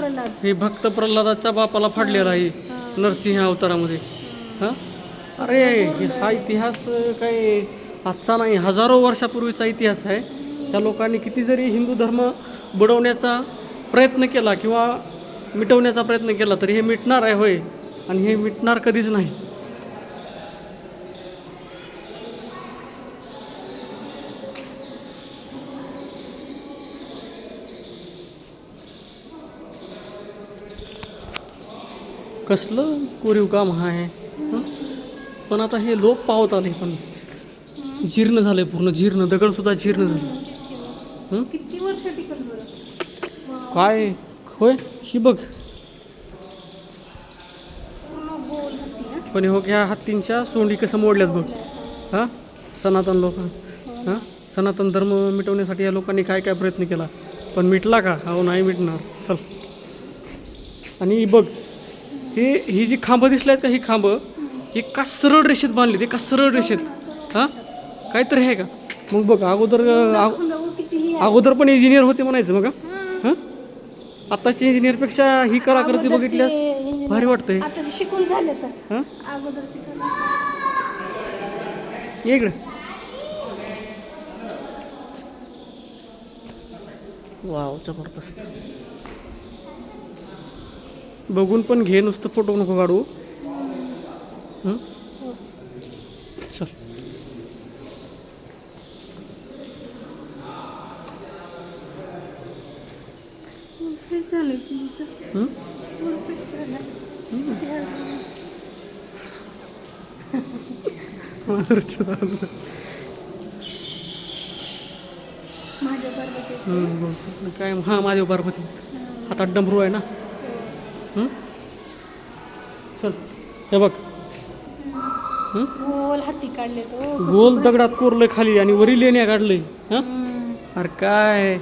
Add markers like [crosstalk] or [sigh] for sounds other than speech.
प्रल्हाद. हे भक्त प्रल्हादाच्या बापाला फाडलेला आहे. नरसिंह अवतारामध्ये. हां? अरे हे- हा इतिहास काय आजचा नाही हजारो वर्षापूर्वीचा इतिहास आहे. त्या लोकांनी किती जरी हिंदू धर्म बुडवण्याचा प्रयत्न केला किंवा मिटवण्याचा प्रयत्न केला तरी हे मिटणार आहे होय. आणि हे मिटणार कधीच नाही. कसलं कोरीव काम आहे हं? पण आता हे लोप पावत आले पण. जीर्ण झालंय पूर्ण जीर्ण दगड सुद्धा जीर्ण झाले. काय? होय? ही बघ. हा? पण हो ह्या हत्तींच्या सोंडी कसं मोडल्यात बघ. हां? सनातन लोक. हां? सनातन धर्म मिटवण्यासाठी या लोकांनी काय काय प्रयत्न केला? पण मिटला का? हो नाही मिटणार. चल. आणि बघ हे ही जी खांबं दिसली आहेत का ही खांबं ही का सरळ रेषेत बांधली ते का सरळ रेषेत? हां? काहीतरी आहे का? मग बघ अगोदर अगोदर पण इंजिनियर होते म्हणायचं मग हां? आताची इंजिनियरपेक्षा ही कलाकृती बघितल्यास भारी वाटतंय. शिकून झाले तर. हां? इकडे. वाव जबरदस्त. बघून पण घे नुसतं फोटो नको काढू? चल. [laughs] काय हां माझ्या पार्वती हातात डमरू आहे ना. हं? चल हे बघ. हं? गोल हाती काढले तो गोल दगडात कोरलंय खाली आणि वरी लेण्या काढलंय. हां. अरे काय?